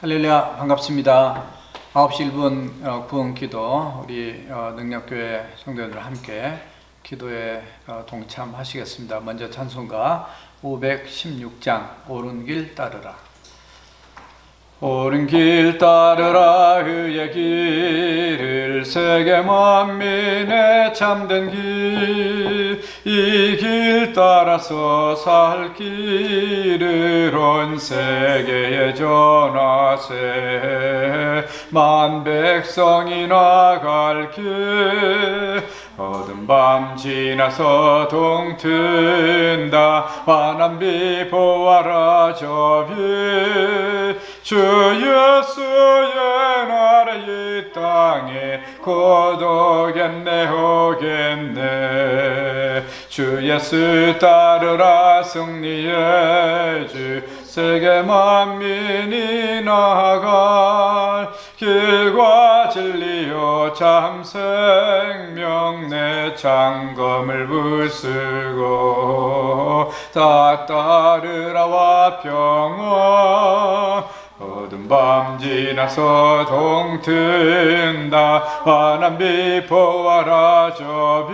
할렐루야 반갑습니다. 9시 1분 어, 구원 기도 우리 어, 능력교회 성도님들 함께 기도에 어, 동참하시겠습니다. 먼저 찬송가 516장 옳은 길 따르라. 옳은 길 따르라 그의 길을 세계 만민의 참된 길 이 길 따라서 살 길을 온 세계에 전하세. 만 백성이 나갈 길 어둠 밤 지나서 동튼다. 환한 비 보아라 저비 주 예수의 나라 이 땅에 고독겠네 오겠네. 주 예수 따르라 승리의 주. 세계 만민이 나갈 길과 진리요 참 생명 내 장검을 부수고 다 따르라와 평화 어둠 밤 지나서 동튼다. 환한 비 보아라 저비.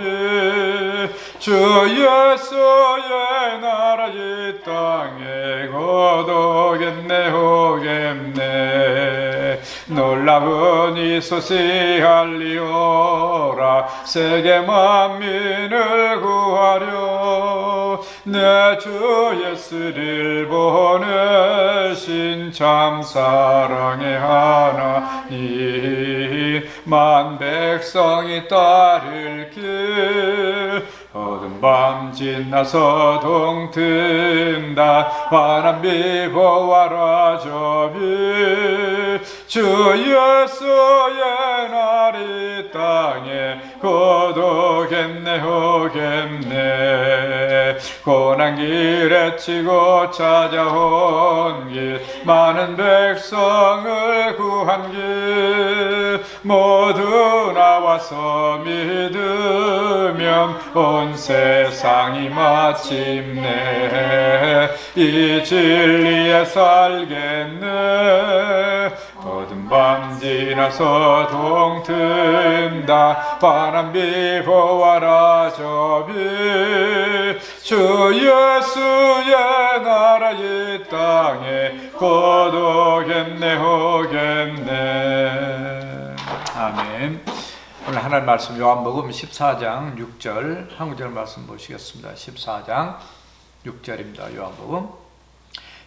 주 예수의 나라 이 땅에 고독겠네 오겠네. 놀라운 이 소식 알리오라. 세계 만민을 구하려. 내 주 예수를 보내 신 참 사랑의 하나님 만 백성이 따를 길. 어둠 밤 지나서 동튼다. 환한 비 보아라 저비 주 예수의 날이 땅에 고독했네 오겠네. 고난 길에 치고 찾아온 길 많은 백성을 구한 길 모두 나와서 믿으면 온 세상이 마침내 이 진리에 살겠네 밤 지나서 동튼다. 바람 비 보아라 저비 주 예수의 나라 이 땅에 고독했네 오겠네. 아멘. 오늘 하나님 말씀 요한복음 14장 6절 한 구절 말씀 보시겠습니다. 14장 6절입니다 요한복음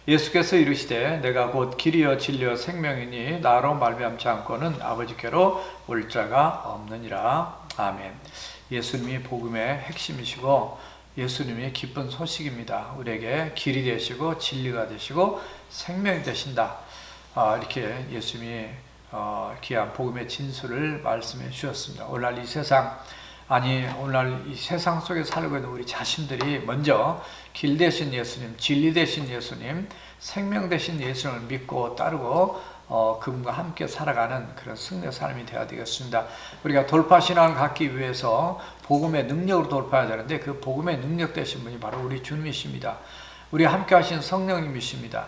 예수께서 이르시되 내가 곧 길이요 진리요 생명이니 나로 말미암지 않고는 아버지께로 올 자가 없느니라. 아멘. 예수님이 복음의 핵심이시고 예수님이 기쁜 소식입니다. 우리에게 길이 되시고 진리가 되시고 생명이 되신다. 아, 이렇게 예수님이 어, 귀한 복음의 진수를 말씀해 주셨습니다. 오늘날 이 세상 아니 오늘날 이 세상 속에 살고 있는 우리 자신들이 먼저 길 대신 예수님, 진리 대신 예수님, 생명 대신 예수님을 믿고 따르고 어, 그분과 함께 살아가는 그런 승리의 삶이 되어야 되겠습니다. 우리가 돌파 신앙을 갖기 위해서 복음의 능력으로 돌파해야 되는데 그 복음의 능력 되신 분이 바로 우리 주님이십니다. 우리 함께 하신 성령님이십니다.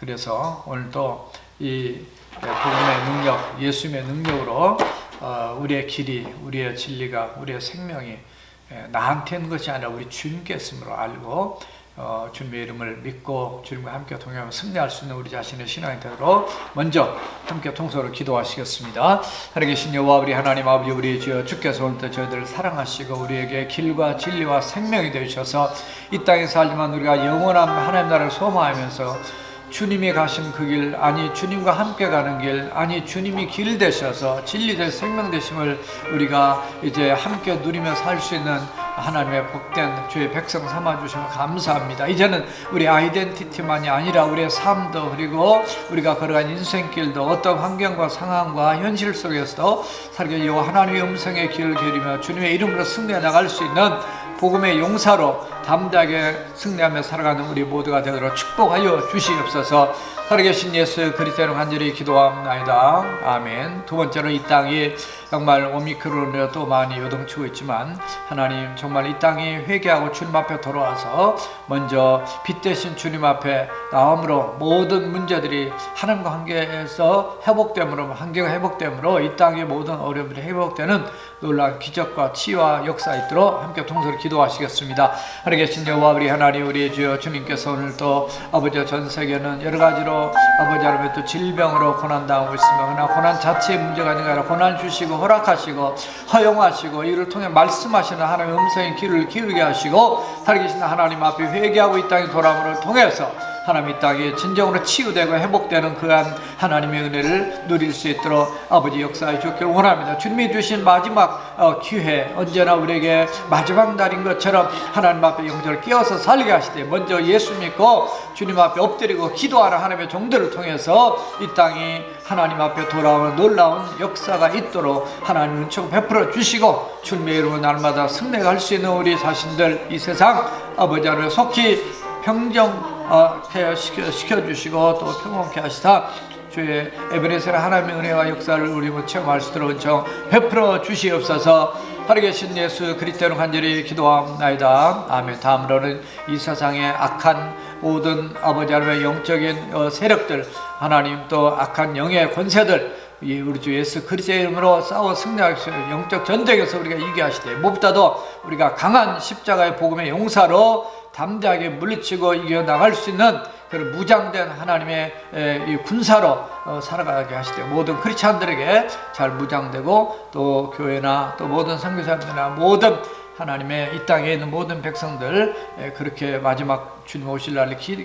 그래서 오늘도 이 복음의 능력, 예수님의 능력으로 어, 우리의 길이, 우리의 진리가, 우리의 생명이 예, 나한테 있는 것이 아니라 우리 주님께 있음으로 알고 어, 주님의 이름을 믿고 주님과 함께 동행하며 승리할 수 있는 우리 자신의 신앙이 되도록 먼저 함께 통서로 기도하시겠습니다. 하나님 계신 여호와 우리 하나님 아버지 우리 주여 주께서 오늘도 저희들을 사랑하시고 우리에게 길과 진리와 생명이 되셔서 이 땅에 살지만 우리가 영원한 하나님 나라를 소망하면서 주님이 가신 그 길, 아니 주님과 함께 가는 길, 아니 주님이 길 되셔서 진리 될 생명 되심을 우리가 이제 함께 누리며 살 수 있는 하나님의 복된 주의 백성 삼아 주시면 감사합니다. 이제는 우리 아이덴티티만이 아니라 우리의 삶도 그리고 우리가 걸어간 인생길도 어떤 환경과 상황과 현실 속에서도 살게 요 하나님의 음성의 길을 기리며 주님의 이름으로 승리해 나갈 수 있는 복음의 용사로 담대하게 승리하며 살아가는 우리 모두가 되도록 축복하여 주시옵소서. 살아계신 예수 그리스도로 간절히 기도합나이다. 아멘. 두 번째로 이 땅이 정말 오미크론으로 또 많이 요동치고 있지만 하나님 정말 이 땅이 회개하고 주님 앞에 돌아와서 먼저 빛 대신 주님 앞에 나옴으로 모든 문제들이 하나님과 관계에서 회복됨으로 관계가 회복됨으로 이 땅의 모든 어려움들이 회복되는 놀라운 기적과 치유와 역사 있도록 함께 동서로 기도하시겠습니다. 계신 여호와 우리 하나님 우리 주여 주님께서 오늘 또 아버지 전 세계는 여러 가지로 아버지 하나님 또 질병으로 고난 당하고 있으며 그러나 고난 자체의 문제가 아니라 고난 주시고 허락하시고 허용하시고 이를 통해 말씀하시는 하나님의 음성의 귀를 기울게 하시고 살아계신 하나님 앞에 회개하고 이 땅에 돌아옴을 통해서 하나님 이 땅에 진정으로 치유되고 회복되는 그한 하나님의 은혜를 누릴 수 있도록 아버지 역사해 주기를 원합니다. 주님이 주신 마지막 어, 기회 언제나 우리에게 마지막 날인 것처럼 하나님 앞에 영적을 끼어서 살게 하시되 먼저 예수 믿고 주님 앞에 엎드리고 기도하는 하나님의 종들을 통해서 이 땅이 하나님 앞에 돌아오는 놀라운 역사가 있도록 하나님 은총 베풀어 주시고 주님의 이름으로 날마다 승리할 수 있는 우리 자신들 이 세상 아버지 하나님 속히 평정 어, 케어 시켜, 시켜주시고 또 평온케 하시다 주의 에베레스의 하나님의 은혜와 역사를 우리 모 체험할 수 있도록 정 베풀어 주시옵소서. 하루 계신 예수 그리스도로 간절히 기도합나이다. 아멘. 다음으로는 이 세상의 악한 모든 아버지 하나님의 영적인 어, 세력들 하나님 또 악한 영의 권세들 이 우리 주 예수 그리스도의 이름으로 싸워 승리하시고 영적 전쟁에서 우리가 이기게 하시되 무엇보다도 우리가 강한 십자가의 복음의 용사로 담대하게 물리치고 이겨 나갈 수 있는 그런 무장된 하나님의 군사로 어, 살아가게 하시되 모든 크리스찬들에게 잘 무장되고 또 교회나 또 모든 선교사님들이나 모든 하나님의 이 땅에 있는 모든 백성들 에, 그렇게 마지막 주님 오실 날을 기,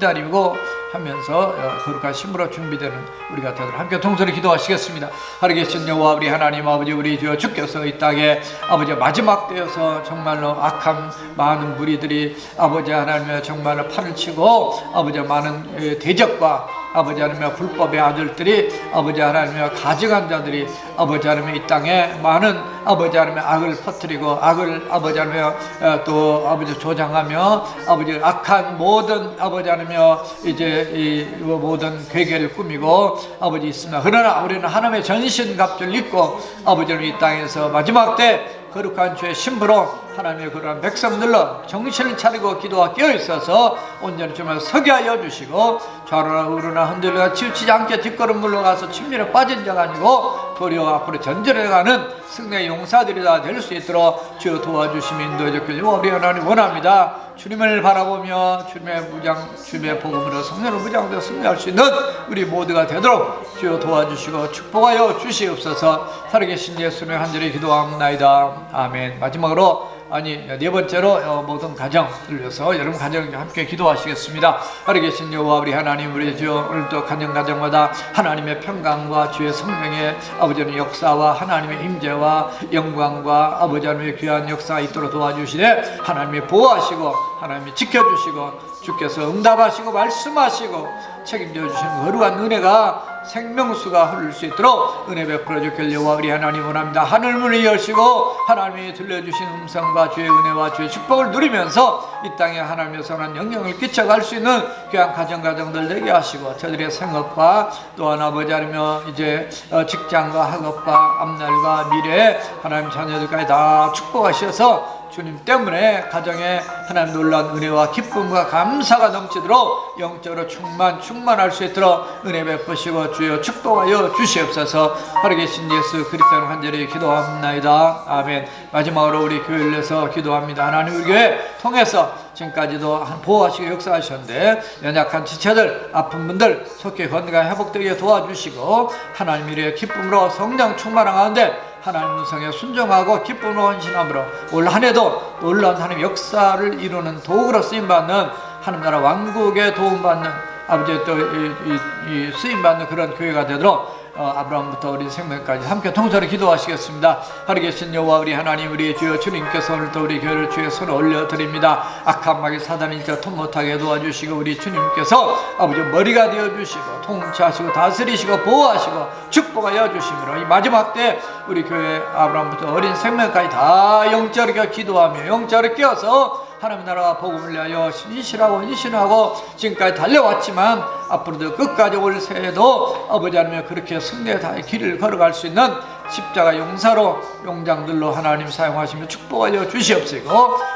다리고 하면서 어, 거룩한 심으로 준비되는 우리가 되도록 함께 동서로 기도하시겠습니다. 하루 계신 여호와 우리 하나님 아버지 우리 주여 주께서 이 땅에 아버지 마지막 때여서 정말로 악한 많은 무리들이 아버지 하나님의 정말로 팔을 치고 아버지 많은 에, 대적과 아버지 하나님의 불법의 아들들이 아버지 하나님의 가증한 자들이 아버지 하나님의 이 땅에 많은 아버지 하나님의 악을 퍼뜨리고 악을 아버지 하나님의 어, 또 아버지 조장하며 아버지 악한 모든 아버지 하나님의 이제 이 모든 괴계를 꾸미고 아버지 있습니다. 그러나 우리는 하나님의 전신 갑주를 입고 아버지는 이 땅에서 마지막 때 거룩한 주의 신부로 하나님의 그러한 백성들로 정신을 차리고 기도가 깨어 있어서 온전히 정말 서게 하여 주시고 좌로나 우로나 흔들려 치우치지 않게 뒷걸음 물러가서 친밀에 빠진 자가 아니고 도리어 앞으로 전진해 가는 승리의 용사들이 다 될 수 있도록 주여 도와주시면 인도해 주길 우리 하나님 원합니다. 주님을 바라보며 주님의 무장, 주님의 복음으로 성령으로 무장되어 승리할 수 있는 우리 모두가 되도록 주여 도와주시고 축복하여 주시옵소서 살아계신 예수님의 한절히 기도합나이다. 아멘. 마지막으로 아니 네 번째로 어, 모든 가정을 위해서 여러분 가정 함께 기도하시겠습니다. 하루 계신 여호와 우리 하나님 우리 주여 오늘도 가정 가정마다 하나님의 평강과 주의 성령의 아버지의 역사와 하나님의 임재와 영광과 아버지 하나님의 귀한 역사가 있도록 도와주시되 하나님이 보호하시고 하나님이 지켜주시고 주께서 응답하시고 말씀하시고 책임져 주시는 거룩한 은혜가 생명수가 흐를 수 있도록 은혜 베풀어 주길 여호와 우리 하나님 원합니다. 하늘 문을 여시고 하나님이 들려주신 음성과 주의 은혜와 주의 축복을 누리면서 이 땅에 하나님의 선한 영향을 끼쳐갈 수 있는 귀한 가정 가정들 되게 하시고 저들의 생업과 또한 아버지 하나며 이제 어, 직장과 학업과 앞날과 미래 하나님 자녀들까지 다 축복하셔서 주님 때문에 가정에 하나님 놀라운 은혜와 기쁨과 감사가 넘치도록 영적으로 충만 충만할 수 있도록 은혜 베푸시고 주여 축복하여 주시옵소서. 하루 계신 예수 그리스도를 간절히 기도합나이다. 아멘. 마지막으로 우리 교회를 위해서 기도합니다. 하나님 우리 교회 통해서 지금까지도 보호하시고 역사하셨는데 연약한 지체들 아픈 분들 속히 건강 회복되게 도와주시고 하나님 이의 기쁨으로 성령 충만한 가운데 하나님 음성에 순종하고 기쁨으로 헌신함으로 올 한해도 놀라운 하나님 역사를 이루는 도구로 쓰임받는 하나님 나라 왕국에 도움받는 아버지 또이 쓰임받는 그런 교회가 되도록 어, 아브라함부터 우리 생명까지 함께 통솔히 기도하시겠습니다. 하루 계신 여호와 우리 하나님 우리 주여 주님께서 오늘도 우리 교회를 주의 손에 올려 드립니다. 악한 마귀 사단이 통 못하게 도와주시고 우리 주님께서 아버지 머리가 되어 주시고 통치하시고 다스리시고 보호하시고 축복하여 주심으로 이 마지막 때 우리 교회 아브라함부터 어린 생명까지 다 영적으로 기도하며 영적으로 끼어서 하나님 나라와 복음을 위하여 신실하고 인신하고 지금까지 달려왔지만 앞으로도 끝까지 올 새해도 아버지 하나님 그렇게 승리에 다의 길을 걸어갈 수 있는 십자가 용사로 용장들로 하나님 사용하시며 축복하여 주시옵시고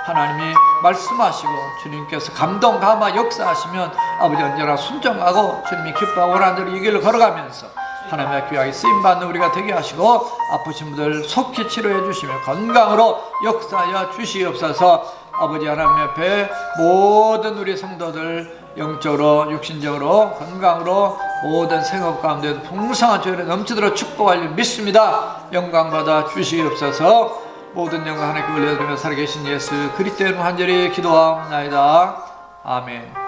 하나님이 말씀하시고 주님께서 감동 감화 역사하시면 아버지 언제나 순종하고 주님이 기뻐하고 원하는 대로 이 길을 걸어가면서 하나님의 귀하게 쓰임 받는 우리가 되게 하시고 아프신 분들 속히 치료해 주시며 건강으로 역사하여 주시옵소서 아버지 하나님 옆에 모든 우리 성도들 영적으로 육신적으로 건강으로 모든 생업 가운데 풍성한 조율에 넘치도록 축복할 줄 믿습니다. 영광 받아 주시옵소서. 모든 영광 하나님께 올려드리며 살아계신 예수 그리스도의 이름으로 간절히 기도하옵나이다. 아멘